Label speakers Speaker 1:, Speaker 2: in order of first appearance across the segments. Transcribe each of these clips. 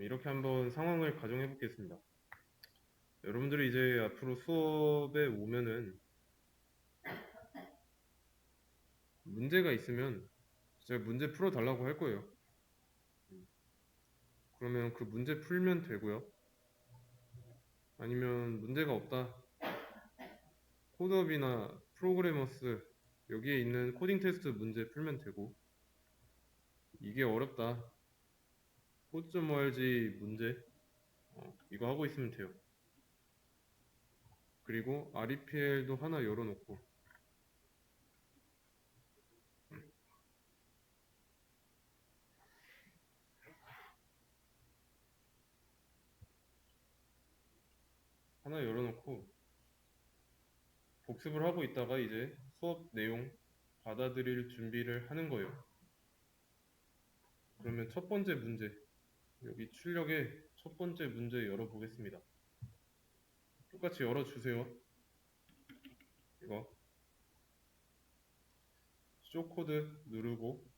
Speaker 1: 이렇게 한번 상황을 가정해 보겠습니다. 여러분들이 이제 앞으로 수업에 오면은 문제가 있으면 제가 문제 풀어 달라고 할 거예요. 그러면 그 문제 풀면 되고요. 아니면 문제가 없다. 코드업이나 프로그래머스 여기에 있는 코딩 테스트 문제 풀면 되고 이게 어렵다. 코드.org 문제 어, 이거 하고 있으면 돼요. 그리고 REPL도 하나 열어놓고 하나 열어놓고 복습을 하고 있다가 이제 수업 내용 받아들일 준비를 하는 거예요. 그러면 첫 번째 문제 여기 출력의 첫 번째 문제 열어보겠습니다. 똑같이 열어주세요. 이거 쇼코드 누르고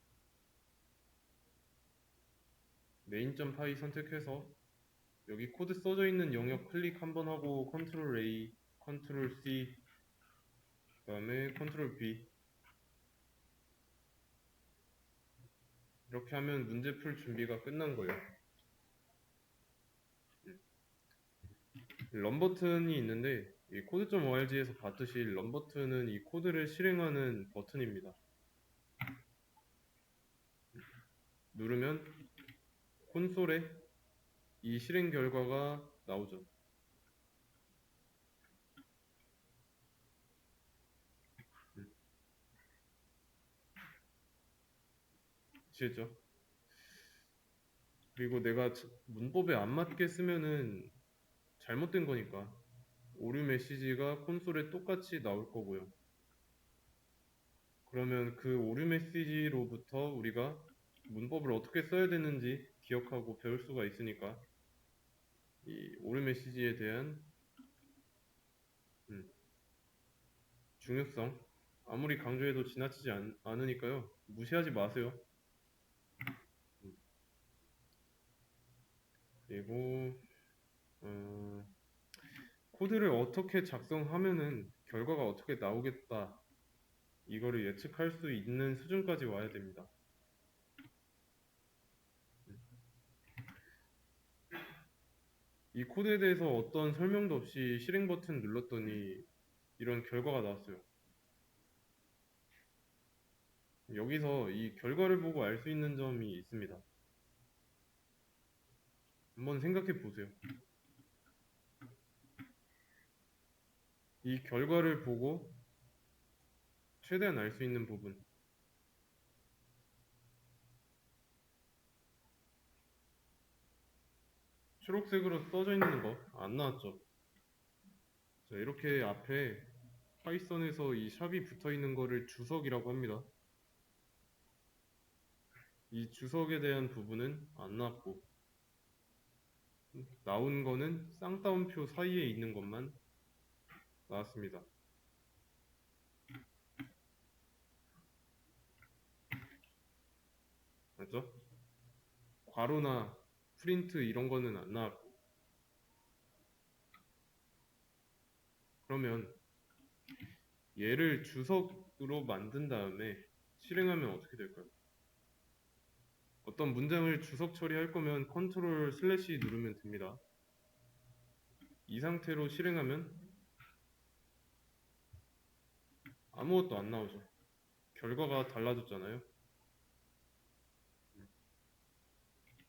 Speaker 1: main.py 선택해서 여기 코드 써져 있는 영역 클릭 한번 하고 컨트롤 A, 컨트롤 C, 그 다음에 컨트롤 B 이렇게 하면 문제 풀 준비가 끝난 거예요. 런 버튼이 있는데 이 코드.org에서 봤듯이 런 버튼은 이 코드를 실행하는 버튼입니다. 누르면 콘솔에 이 실행 결과가 나오죠. 아시겠죠? 그리고 내가 자- 문법에 안 맞게 쓰면은 잘못된 거니까 오류 메시지가 콘솔에 똑같이 나올 거고요. 그러면 그 오류 메시지로부터 우리가 문법을 어떻게 써야 되는지 기억하고 배울 수가 있으니까 이 오류 메시지에 대한 음, 중요성 아무리 강조해도 지나치지 않, 않으니까요 무시하지 마세요. 음. 그리고 어, 코드를 어떻게 작성하면은 결과가 어떻게 나오겠다 이거를 예측할 수 있는 수준까지 와야 됩니다. 이 코드에 대해서 어떤 설명도 없이 실행 버튼 눌렀더니 이런 결과가 나왔어요. 여기서 이 결과를 보고 알 수 있는 점이 있습니다. 한번 생각해 보세요. 이 결과를 보고 최대한 알 수 있는 부분. 초록색으로 써져 있는 거 안 나왔죠? 자, 이렇게 앞에 파이썬에서 이 샵이 붙어 있는 거를 주석이라고 합니다. 이 주석에 대한 부분은 안 나왔고 나온 거는 쌍따옴표 사이에 있는 것만 나왔습니다. 맞죠? 괄호나 프린트 이런 거는 안 나왔고 그러면 얘를 주석으로 만든 다음에 실행하면 어떻게 될까요? 어떤 문장을 주석 처리할 거면 컨트롤 슬래시 누르면 됩니다. 이 상태로 실행하면 아무것도 안 나오죠. 결과가 달라졌잖아요.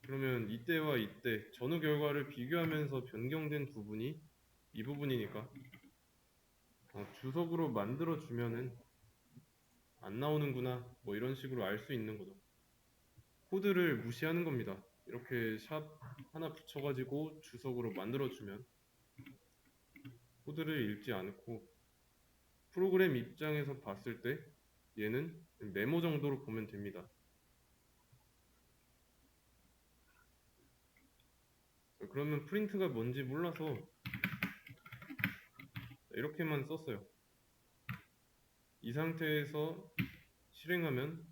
Speaker 1: 그러면 이때와 이때 전후 결과를 비교하면서 변경된 부분이 이 부분이니까 어, 주석으로 만들어 주면은 안 나오는구나 뭐 이런 식으로 알 수 있는 거죠. 코드를 무시하는 겁니다. 이렇게 샵 하나 붙여가지고 주석으로 만들어 주면 코드를 읽지 않고 프로그램 입장에서 봤을 때 얘는 메모 정도로 보면 됩니다. 그러면 프린트가 뭔지 몰라서 이렇게만 썼어요. 이 상태에서 실행하면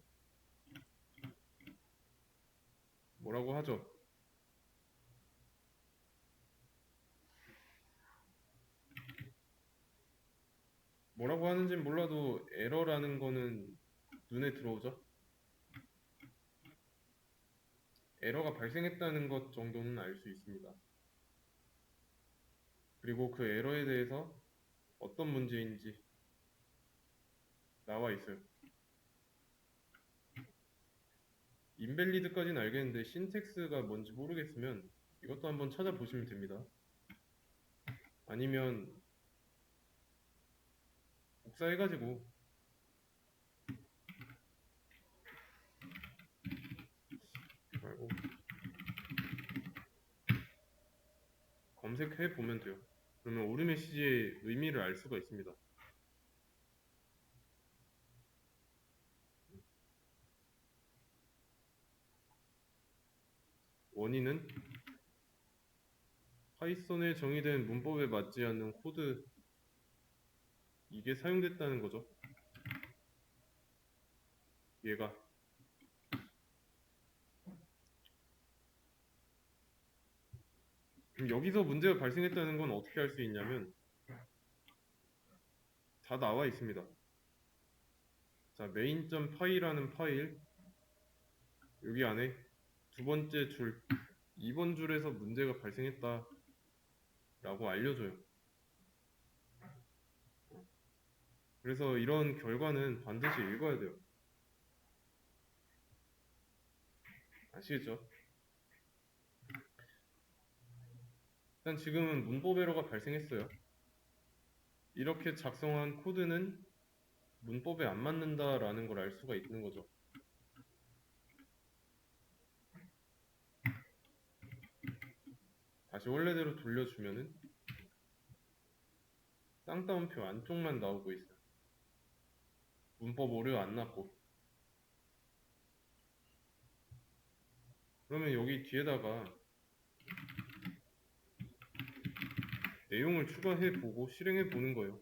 Speaker 1: 뭐라고 하죠? 건진 몰라도 에러라는 거는 눈에 들어오죠? 에러가 발생했다는 것 정도는 알 수 있습니다. 그리고 그 에러에 대해서 어떤 문제인지 나와 있어요. 인벨리드까지는 알겠는데 신텍스가 뭔지 모르겠으면 이것도 한번 찾아보시면 됩니다. 아니면 복사해가지고 검색해 보면 돼요. 그러면 오류 메시지의 의미를 알 수가 있습니다. 원인은 파이썬에 정의된 문법에 맞지 않는 코드 이게 사용됐다는 거죠. 얘가 그럼 여기서 문제가 발생했다는 건 어떻게 할 수 있냐면 다 나와 있습니다. 자, main.py라는 파일 여기 안에 두 번째 줄 2번 줄에서 문제가 발생했다 라고 알려줘요. 그래서 이런 결과는 반드시 읽어야 돼요. 아시겠죠? 일단 지금은 문법 에러가 발생했어요. 이렇게 작성한 코드는 문법에 안 맞는다라는 걸 알 수가 있는 거죠. 다시 원래대로 돌려주면은 쌍따옴표 안쪽만 나오고 있어요. 문법 오류 안 났고. 그러면 여기 뒤에다가 내용을 추가해 보고 실행해 보는 거예요.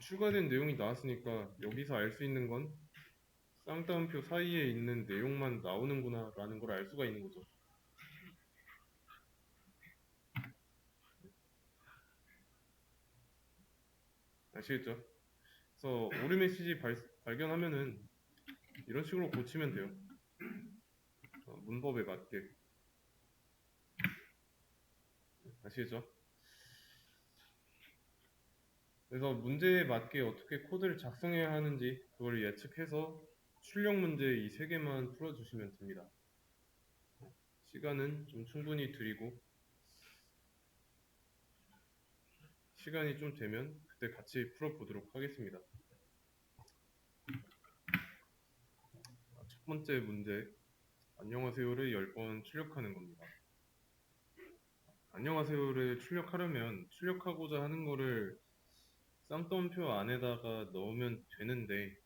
Speaker 1: 추가된 내용이 나왔으니까 여기서 알 수 있는 건 쌍따옴표 사이에 있는 내용만 나오는구나 라는 걸 알 수가 있는 거죠. 아시겠죠? 그래서 오류 메시지 발, 발견하면은 이런 식으로 고치면 돼요. 어, 문법에 맞게. 아시겠죠? 그래서 문제에 맞게 어떻게 코드를 작성해야 하는지 그걸 예측해서 출력 문제 이 세 개만 풀어주시면 됩니다. 시간은 좀 충분히 드리고 시간이 좀 되면 그때 같이 풀어보도록 하겠습니다. 첫 번째 문제 안녕하세요를 10번 출력하는 겁니다. 안녕하세요를 출력하려면 출력하고자 하는 거를 쌍따옴표 안에다가 넣으면 되는데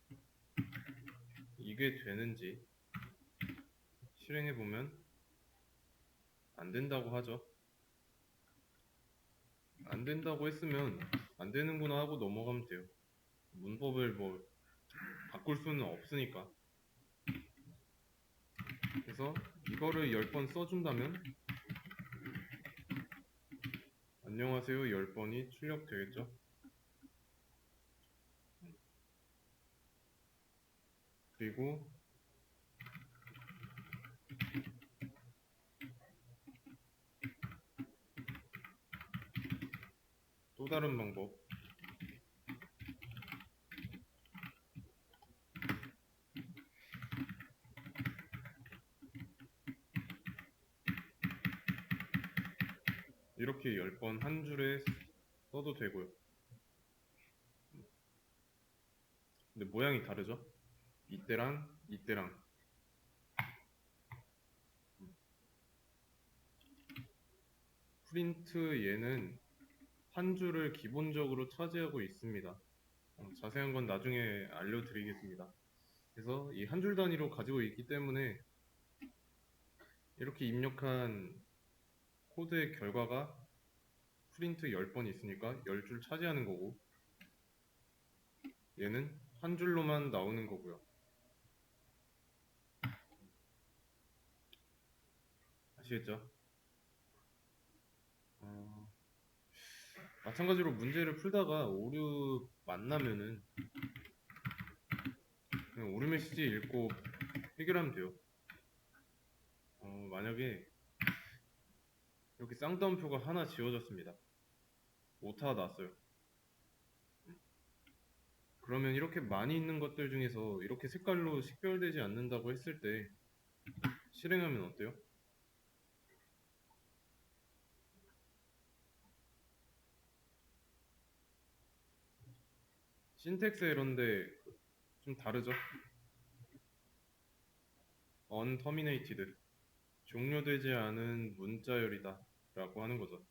Speaker 1: 이게 되는지 실행해 보면 안 된다고 하죠. 안 된다고 했으면 안 되는구나 하고 넘어가면 돼요. 문법을 뭐 바꿀 수는 없으니까. 그래서 이거를 10번 써준다면 안녕하세요 10번이 출력되겠죠. 그리고 또 다른 방법 이렇게 10번 한 줄에 써도 되고요. 근데 모양이 다르죠? 이때랑 이때랑 프린트 얘는 한 줄을 기본적으로 차지하고 있습니다. 어, 자세한 건 나중에 알려드리겠습니다. 그래서 이 한 줄 단위로 가지고 있기 때문에 이렇게 입력한 코드의 결과가 프린트 10번 있으니까 10줄 차지하는 거고 얘는 한 줄로만 나오는 거고요. 아시겠죠? 마찬가지로 문제를 풀다가 오류 만나면은 그냥 오류 메시지 읽고 해결하면 돼요. 어, 만약에 이렇게 쌍따옴표가 하나 지워졌습니다. 오타가 났어요. 그러면 이렇게 많이 있는 것들 중에서 이렇게 색깔로 식별되지 않는다고 했을 때 실행하면 어때요? 신텍스 에러인데 좀 다르죠? unterminated 종료되지 않은 문자열이다 라고 하는 거죠.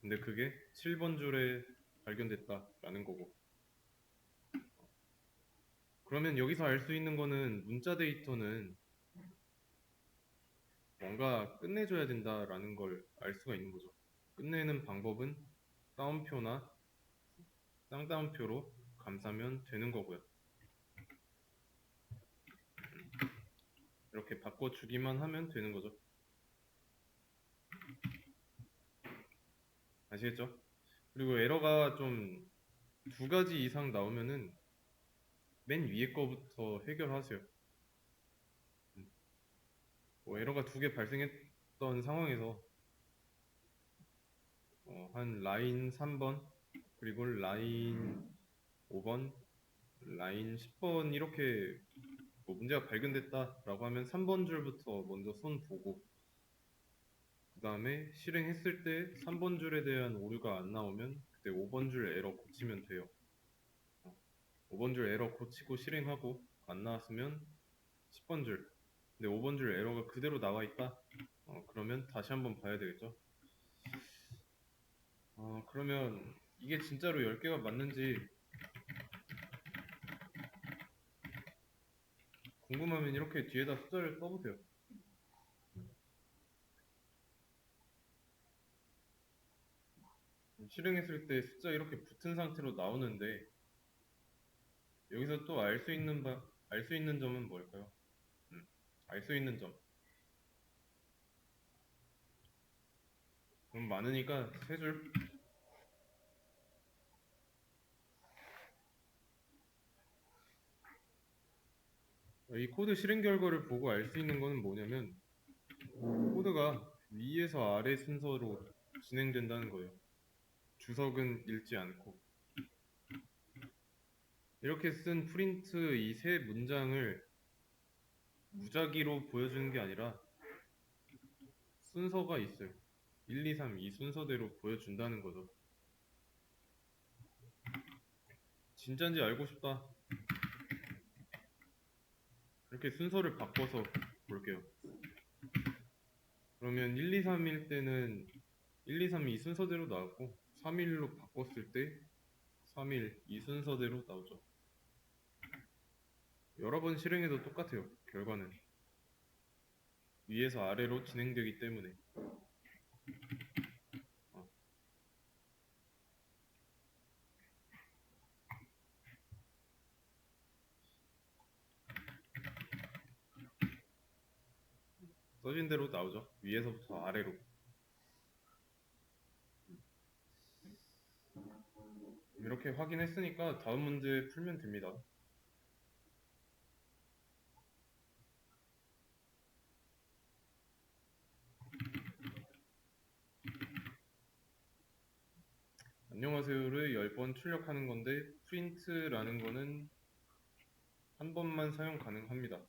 Speaker 1: 근데 그게 7번 줄에 발견됐다 라는 거고 그러면 여기서 알 수 있는 거는 문자 데이터는 뭔가 끝내줘야 된다라는 걸 알 수가 있는 거죠. 끝내는 방법은 따옴표나 쌍따옴표로 감싸면 되는 거고요. 이렇게 바꿔주기만 하면 되는 거죠. 아시겠죠? 그리고 에러가 좀 두 가지 이상 나오면은 맨 위에 거부터 해결하세요. 음. 뭐 에러가 두 개 발생했던 상황에서 어, 한 라인 3번 그리고 라인 5번, 라인 10번 이렇게 뭐 문제가 발견됐다라고 하면 3번 줄부터 먼저 손 보고 그 다음에 실행했을 때 3번 줄에 대한 오류가 안 나오면 그때 5번 줄 에러 고치면 돼요. 어, 5번 줄 에러 고치고 실행하고 안 나왔으면 10번 줄. 근데 5번 줄 에러가 그대로 나와 있다? 어, 그러면 다시 한번 봐야 되겠죠? 어, 그러면 이게 진짜로 10개가 맞는지 궁금하면 이렇게 뒤에다 숫자를 써보세요. 실행했을 때 숫자 이렇게 붙은 상태로 나오는데 여기서 또 알 수 있는 바, 알 수 있는 점은 뭘까요? 음, 알수 있는 점. 그럼 많으니까 세 줄. 이 코드 실행 결과를 보고 알 수 있는 거는 뭐냐면 코드가 위에서 아래 순서로 진행된다는 거예요. 주석은 읽지 않고 이렇게 쓴 프린트 이 세 문장을 무작위로 보여주는 게 아니라 순서가 있어요. 1, 2, 3, 이 순서대로 보여준다는 거죠. 진짠지 알고 싶다. 이렇게 순서를 바꿔서 볼게요. 그러면 1, 2, 3일 때는 1, 2, 3이 순서대로 나왔고 3일로 바꿨을 때 3일 이 순서대로 나오죠. 여러 번 실행해도 똑같아요. 결과는 위에서 아래로 진행되기 때문에 써진 대로 나오죠. 위에서부터 아래로. 이렇게 확인했으니까 다음 문제 풀면 됩니다. 안녕하세요를 10번 출력하는 건데 프린트라는 거는 한 번만 사용 가능합니다.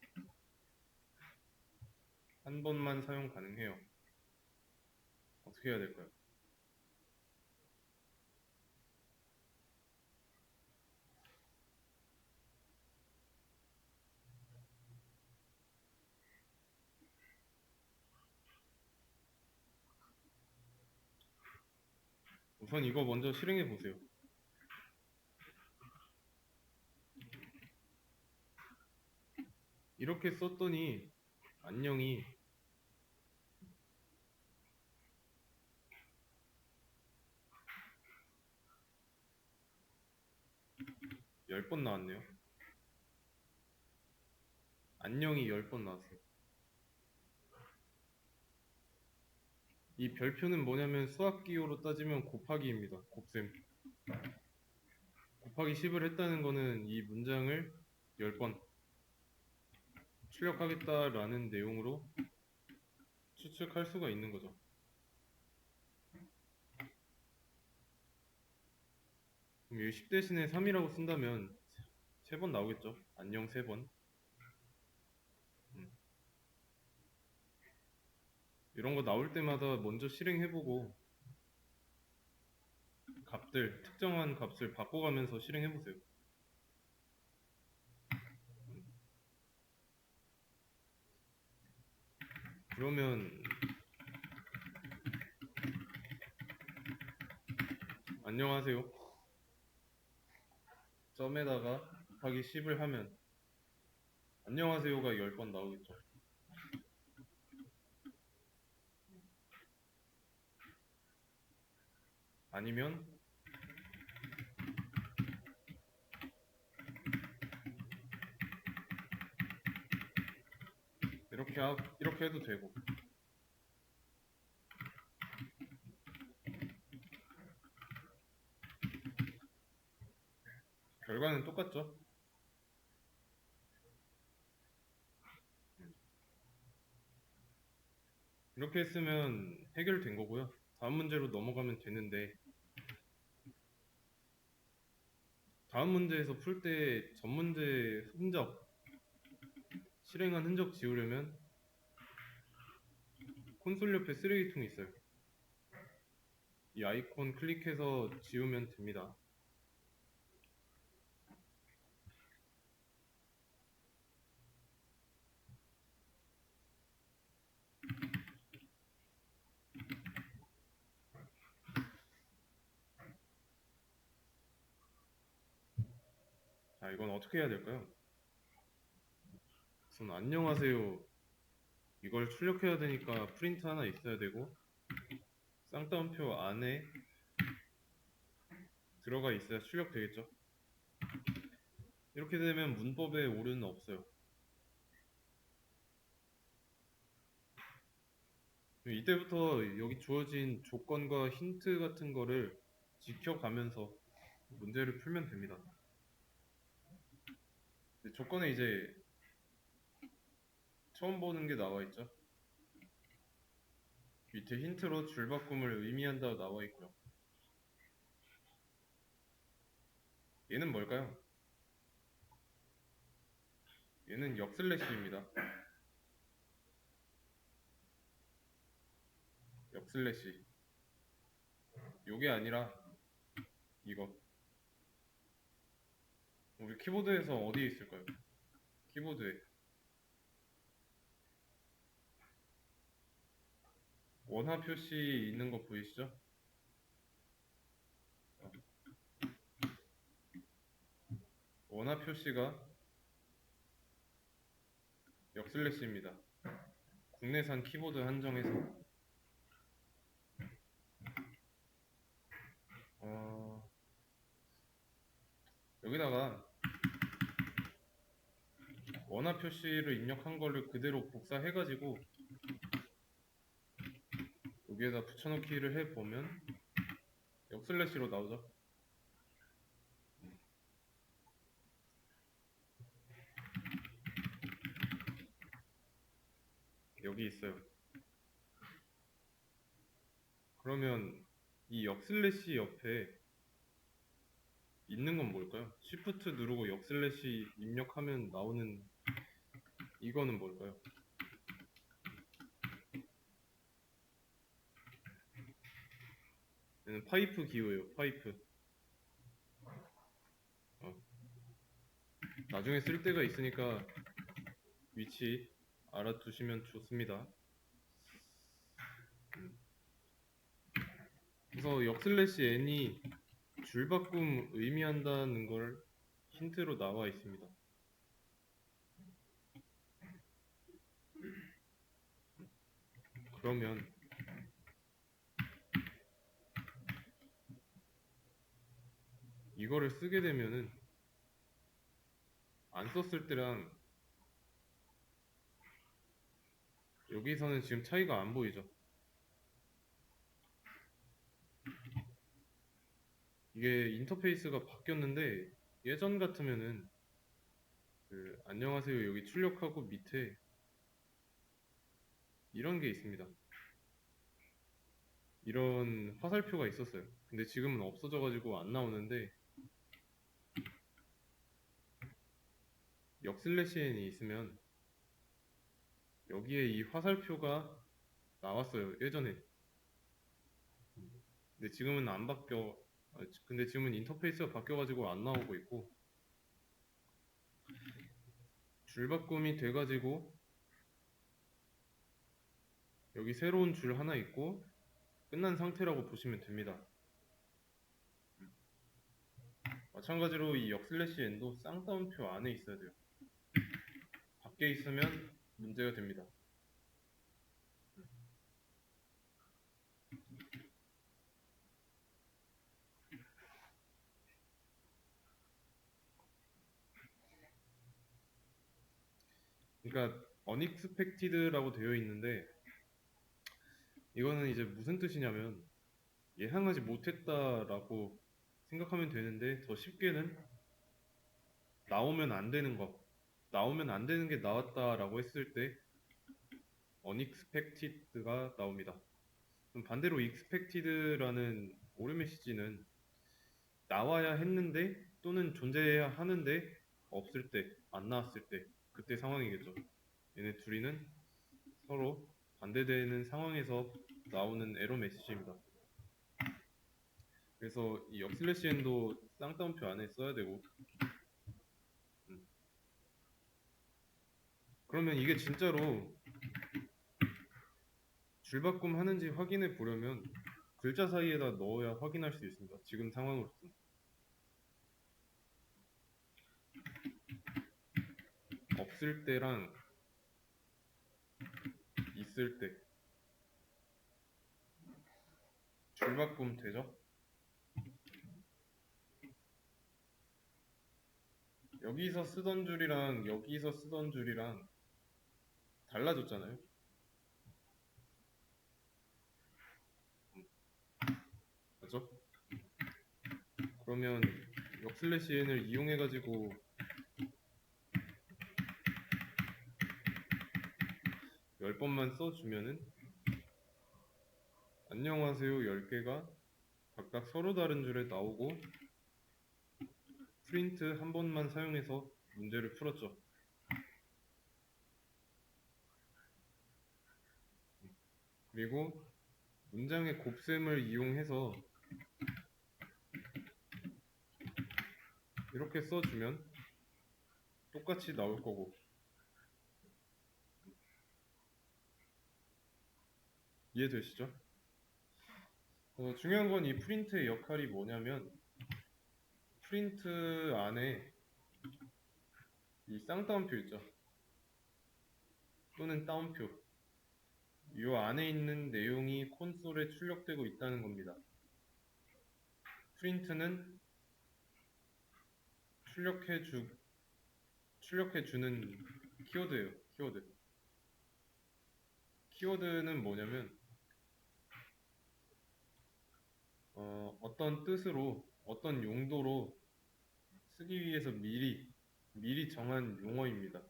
Speaker 1: 한 번만 사용 가능해요. 어떻게 해야 될까요? 우선 이거 먼저 실행해 보세요. 이렇게 썼더니 안녕이 열 번 나왔네요. 안녕이 열 번 나왔어요. 이 별표는 뭐냐면 수학 기호로 따지면 곱하기입니다. 곱셈. 곱하기 10을 했다는 거는 이 문장을 10번 출력하겠다라는 내용으로 추측할 수가 있는 거죠. 그럼 여기 10 대신에 3이라고 쓴다면 3번 나오겠죠? 안녕 3번. 음. 이런 거 나올 때마다 먼저 실행해보고 값들, 특정한 값을 바꿔가면서 실행해보세요. 그러면 안녕하세요. 점에다가 곱하기 10을 하면 안녕하세요가 10번 나오겠죠. 아니면 이렇게 하, 이렇게 해도 되고 결과는 똑같죠? 이렇게 했으면 해결된 거고요. 다음 문제로 넘어가면 되는데 다음 문제에서 풀 때 전 문제 흔적 실행한 흔적 지우려면 콘솔 옆에 쓰레기통이 있어요. 이 아이콘 클릭해서 지우면 됩니다. 자, 이건 어떻게 해야 될까요? 우선 안녕하세요. 이걸 출력해야 되니까 프린트 하나 있어야 되고 쌍따옴표 안에 들어가 있어야 출력되겠죠? 이렇게 되면 문법에 오류는 없어요. 이때부터 여기 주어진 조건과 힌트 같은 거를 지켜가면서 문제를 풀면 됩니다. 조건에 이제 처음 보는 게 나와 있죠. 밑에 힌트로 줄바꿈을 의미한다 나와 있고요. 얘는 뭘까요? 얘는 역슬래시입니다. 역슬래시. 요게 아니라 이거. 우리 키보드에서 어디에 있을까요? 키보드에. 원화 표시 있는 거 보이시죠? 원화 표시가 역슬래시입니다. 국내산 키보드 한정해서 어, 여기다가 원화 표시를 입력한 거를 그대로 복사해가지고 여기에다 붙여넣기를 해보면 역슬래시로 나오죠. 여기 있어요. 그러면 이 역슬래시 옆에 있는 건 뭘까요? Shift 누르고 역슬래시 입력하면 나오는 이거는 뭘까요? 얘는 파이프 기호예요. 파이프. 어. 나중에 쓸 때가 있으니까 위치 알아두시면 좋습니다. 음. 그래서 역슬래시 n이 줄바꿈 의미한다는 걸 힌트로 나와 있습니다. 그러면 이거를 쓰게 되면은 안 썼을 때랑 여기서는 지금 차이가 안 보이죠? 이게 인터페이스가 바뀌었는데 예전 같으면은 그 안녕하세요 여기 출력하고 밑에 이런 게 있습니다. 이런 화살표가 있었어요. 근데 지금은 없어져 가지고 안 나오는데 역슬래시엔이 있으면 여기에 이 화살표가 나왔어요. 예전에. 근데 지금은 안 바뀌어. 아, 근데 지금은 인터페이스가 바뀌어가지고 안 나오고 있고 줄바꿈이 돼가지고 여기 새로운 줄 하나 있고 끝난 상태라고 보시면 됩니다. 마찬가지로 이 역슬래시 n도 쌍따옴표 안에 있어야 돼요. 밖에 있으면 문제가 됩니다. 그러니까 unexpected라고 되어 있는데 이거는 이제 무슨 뜻이냐면 예상하지 못했다라고 생각하면 되는데 더 쉽게는 나오면 안 되는 거 나오면 안 되는 게 나왔다라고 했을 때 unexpected가 나옵니다. 그럼 반대로 expected라는 오류 메시지는 나와야 했는데 또는 존재해야 하는데 없을 때, 안 나왔을 때 그때 상황이겠죠. 얘네 둘이는 서로 반대되는 상황에서 나오는 에러 메시지입니다. 그래서 이 역슬래시 n도 쌍따옴표 안에 써야 되고 그러면 이게 진짜로 줄바꿈 하는지 확인해 보려면 글자 사이에다 넣어야 확인할 수 있습니다. 지금 상황으로서는. 없을 때랑 있을 때 줄바꿈 되죠? 여기서 쓰던 줄이랑 여기서 쓰던 줄이랑 달라졌잖아요. 맞죠? 그러면 역슬래시 n을 이용해 가지고 열 번만 써주면은 안녕하세요 10개가 각각 서로 다른 줄에 나오고 프린트 한 번만 사용해서 문제를 풀었죠. 그리고 문장의 곱셈을 이용해서 이렇게 써주면 똑같이 나올 거고 이해되시죠? 어, 중요한 건 이 프린트의 역할이 뭐냐면 프린트 안에 이 쌍따옴표 있죠? 또는 따옴표 이 안에 있는 내용이 콘솔에 출력되고 있다는 겁니다. 프린트는 출력해 주 출력해 주는 키워드예요. 키워드. 키워드는 뭐냐면 어, 어떤 뜻으로 어떤 용도로 쓰기 위해서 미리 미리 정한 용어입니다.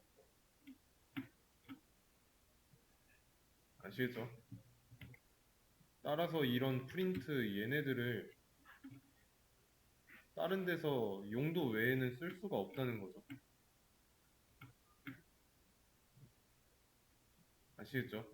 Speaker 1: 아시겠죠? 따라서 이런 프린트 얘네들을 다른 데서 용도 외에는 쓸 수가 없다는 거죠. 아시겠죠?